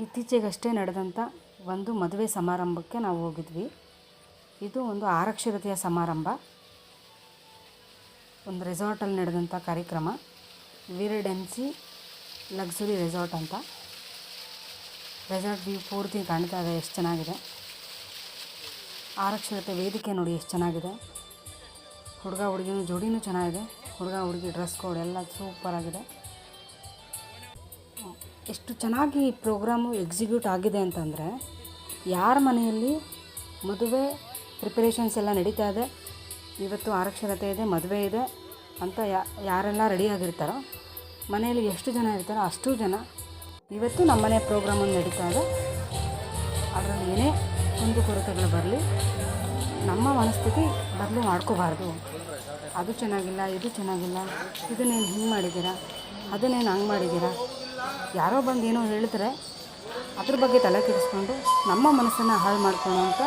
ಇತ್ತೀಚೆಗಷ್ಟೇ ನಡೆದಂಥ ಒಂದು ಮದುವೆ ಸಮಾರಂಭಕ್ಕೆ ನಾವು ಹೋಗಿದ್ವಿ. ಇದು ಒಂದು ಆರಕ್ಷರತೆಯ ಸಮಾರಂಭ. ಒಂದು ರೆಸಾರ್ಟಲ್ಲಿ ನಡೆದಂಥ ಕಾರ್ಯಕ್ರಮ. ವಿರಡೆನ್ಸಿ ಲಕ್ಸುರಿ ರೆಸಾರ್ಟ್ ಅಂತ. ರೆಸಾರ್ಟ್ ವ್ಯೂ ಪೂರ್ತಿ ಕಾಣ್ತಾ ಇದೆ, ಎಷ್ಟು ಚೆನ್ನಾಗಿದೆ. ಆರಕ್ಷರತೆ ವೇದಿಕೆ ನೋಡಿ ಎಷ್ಟು ಚೆನ್ನಾಗಿದೆ. ಹುಡುಗ ಹುಡುಗಿನೂ ಜೋಡಿನೂ ಚೆನ್ನಾಗಿದೆ. ಹುಡುಗ ಹುಡುಗಿ ಡ್ರೆಸ್ ಕೋಡ್ ಎಲ್ಲ ಸೂಪರಾಗಿದೆ. ಎಷ್ಟು ಚೆನ್ನಾಗಿ ಈ ಪ್ರೋಗ್ರಾಮು ಎಕ್ಸಿಕ್ಯೂಟ್ ಆಗಿದೆ ಅಂತಂದರೆ ಯಾರ ಮನೆಯಲ್ಲಿ ಮದುವೆ ಪ್ರಿಪರೇಷನ್ಸ್ ಎಲ್ಲ ನಡೀತಾ ಇದೆ, ಇವತ್ತು ಆರಕ್ಷರತೆ ಇದೆ, ಮದುವೆ ಇದೆ ಅಂತ ಯಾರೆಲ್ಲ ರೆಡಿಯಾಗಿರ್ತಾರೋ ಮನೆಯಲ್ಲಿ ಎಷ್ಟು ಜನ ಇರ್ತಾರೋ ಅಷ್ಟು ಜನ ಇವತ್ತು ನಮ್ಮ ಮನೆ ಪ್ರೋಗ್ರಾಮ್ ಒಂದು ನಡೀತಾ ಇದೆ. ಅದರಲ್ಲಿ ಏನೇ ಕುಂದುಕೊರತೆಗಳು ಬರಲಿ, ನಮ್ಮ ಮನಸ್ಥಿತಿ ಬದಲು ಮಾಡ್ಕೋಬಾರ್ದು. ಅದು ಚೆನ್ನಾಗಿಲ್ಲ, ಇದು ಚೆನ್ನಾಗಿಲ್ಲ, ಇದನ್ನೇನು ಹಿಂಗೆ ಮಾಡಿದ್ದೀರಾ, ಅದನ್ನೇನು ಹಂಗೆ ಮಾಡಿದ್ದೀರಾ ಯಾರೋ ಬಂದು ಏನೋ ಹೇಳಿದ್ರೆ ಅದ್ರ ಬಗ್ಗೆ ತಲೆ ಕೆಡಿಸ್ಕೊಂಡು ನಮ್ಮ ಮನಸ್ಸನ್ನು ಹಾಳು ಮಾಡ್ಕೊಳ್ಳೋಂಥ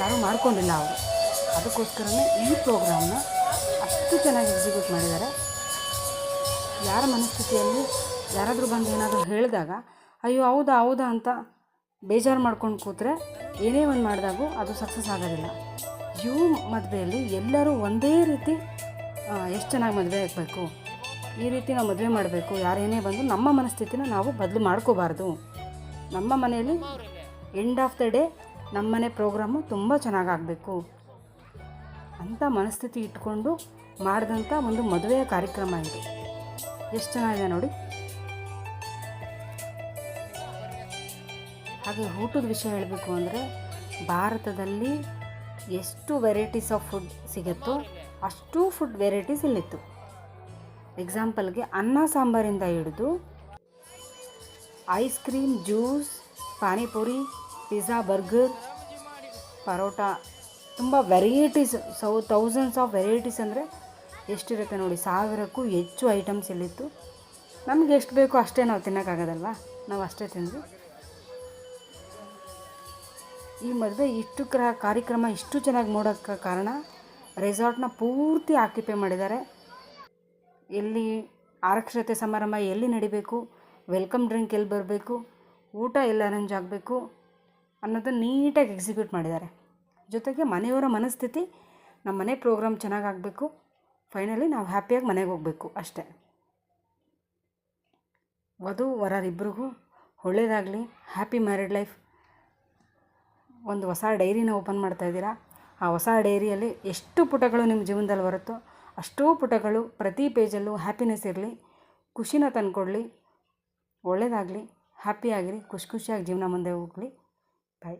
ಯಾರೂ ಮಾಡ್ಕೊಂಡಿಲ್ಲ ಅವರು. ಅದಕ್ಕೋಸ್ಕರನೇ ಈ ಪ್ರೋಗ್ರಾಮ್ನ ಅಷ್ಟು ಚೆನ್ನಾಗಿ ಎಕ್ಸಿಕ್ಯೂಟ್ ಮಾಡಿದ್ದಾರೆ. ಯಾರ ಮನಸ್ಥಿತಿಯಲ್ಲಿ ಯಾರಾದರೂ ಬಂದು ಏನಾದರೂ ಹೇಳಿದಾಗ, ಅಯ್ಯೋ, ಹೌದಾ ಹೌದಾ ಅಂತ ಬೇಜಾರು ಮಾಡ್ಕೊಂಡು ಕೂತ್ರೆ ಏನೇ ಒಂದು ಮಾಡಿದಾಗೂ ಅದು ಸಕ್ಸಸ್ ಆಗೋದಿಲ್ಲ. ಇವು ಮದುವೆಯಲ್ಲಿ ಎಲ್ಲರೂ ಒಂದೇ ರೀತಿ ಎಷ್ಟು ಚೆನ್ನಾಗಿ ಮದುವೆ ಆಗಬೇಕು? ಈ ರೀತಿ ನಾವು ಮದುವೆ ಮಾಡಬೇಕು. ಯಾರೇನೇ ಬಂದು ನಮ್ಮ ಮನಸ್ಥಿತಿನ ನಾವು ಬದಲು ಮಾಡ್ಕೋಬಾರ್ದು. ನಮ್ಮ ಮನೆಯಲ್ಲಿ ಎಂಡ್ ಆಫ್ ದ ಡೇ ನಮ್ಮ ಮನೆ ಪ್ರೋಗ್ರಾಮು ತುಂಬ ಚೆನ್ನಾಗಾಗಬೇಕು ಅಂಥ ಮನಸ್ಥಿತಿ ಇಟ್ಕೊಂಡು ಮಾಡಿದಂಥ ಒಂದು ಮದುವೆಯ ಕಾರ್ಯಕ್ರಮ ಇದು. ಎಷ್ಟು ಚೆನ್ನಾಗಿದೆ ನೋಡಿ. ಹಾಗೆ ಊಟದ ವಿಷಯ ಹೇಳಬೇಕು ಅಂದರೆ ಭಾರತದಲ್ಲಿ ಎಷ್ಟು ವೆರೈಟೀಸ್ ಆಫ್ ಫುಡ್ ಸಿಗುತ್ತೋ ಅಷ್ಟು ಫುಡ್ ವೆರೈಟೀಸ್ ಇಲ್ಲಿತ್ತು. ಎಕ್ಸಾಂಪಲ್ಗೆ ಅನ್ನ ಸಾಂಬಾರಿಂದ ಹಿಡಿದು ice cream juice panipuri pizza burger paratha, ತುಂಬ ವೆರೈಟೀಸ್ ಸೌ ತೌಸಂಡ್ಸ್ ಆಫ್ ವೆರೈಟೀಸ್ ಅಂದರೆ ಎಷ್ಟಿರುತ್ತೆ ನೋಡಿ, ಸಾವಿರಕ್ಕೂ ಹೆಚ್ಚು ಐಟಮ್ಸ್ ಇಲ್ಲಿತ್ತು. ನಮ್ಗೆ ಎಷ್ಟು ಬೇಕೋ ಅಷ್ಟೇ ನಾವು ತಿನ್ನೋಕ್ಕಾಗೋದಲ್ವ? ನಾವು ಅಷ್ಟೇ ತಿಂದ್ವಿ. ಈ ಮದುವೆ ಇಷ್ಟು ಕ್ರ, ಕಾರ್ಯಕ್ರಮ ಇಷ್ಟು ಚೆನ್ನಾಗಿ ಮೂಡೋಕ್ಕೆ ಕಾರಣ ರೆಸಾರ್ಟ್ನ ಪೂರ್ತಿ ಆಕ್ಯುಪೈ ಮಾಡಿದ್ದಾರೆ. ಎಲ್ಲಿ ಆರಕ್ಷತೆ ಸಮಾರಂಭ ಎಲ್ಲಿ ನಡಿಬೇಕು, ವೆಲ್ಕಮ್ ಡ್ರಿಂಕ್ ಎಲ್ಲಿ ಬರಬೇಕು, ಊಟ ಎಲ್ಲಿ ಅರೇಂಜ್ ಆಗಬೇಕು ಅನ್ನೋದನ್ನು ನೀಟಾಗಿ ಎಕ್ಸಿಕ್ಯೂಟ್ ಮಾಡಿದ್ದಾರೆ. ಜೊತೆಗೆ ಮನೆಯವರ ಮನಸ್ಥಿತಿ, ನಮ್ಮ ಮನೆ ಪ್ರೋಗ್ರಾಮ್ ಚೆನ್ನಾಗಾಗಬೇಕು ಫೈನಲಿ ನಾವು ಹ್ಯಾಪಿಯಾಗಿ ಮನೆಗೆ ಹೋಗಬೇಕು ಅಷ್ಟೇ. ವಧು ವರರಿಬ್ಬರಿಗೂ ಒಳ್ಳೇದಾಗಲಿ, ಹ್ಯಾಪಿ ಮ್ಯಾರಿಡ್ ಲೈಫ್. ಒಂದು ಹೊಸ ಡೈರಿನ ಓಪನ್ ಮಾಡ್ತಾ ಇದ್ದೀರಾ? ಆ ಹೊಸ ಡೈರಿಯಲ್ಲಿ ಎಷ್ಟು ಪುಟಗಳು ನಿಮ್ಮ ಜೀವನದಲ್ಲಿ ಬರುತ್ತೋ ಅಷ್ಟೂ ಪುಟಗಳು ಪ್ರತಿ ಪೇಜಲ್ಲೂ ಹ್ಯಾಪಿನೆಸ್ ಇರಲಿ, ಖುಷಿನ ತಂದುಕೊಡ್ಲಿ ಒಳ್ಳೆಯದಾಗಲಿ ಹ್ಯಾಪಿಯಾಗಿರಿ ಖುಷಿ ಖುಷಿಯಾಗಿ ಜೀವನ ಮುಂದೆ ಹೋಗಲಿ. ಬಾಯ್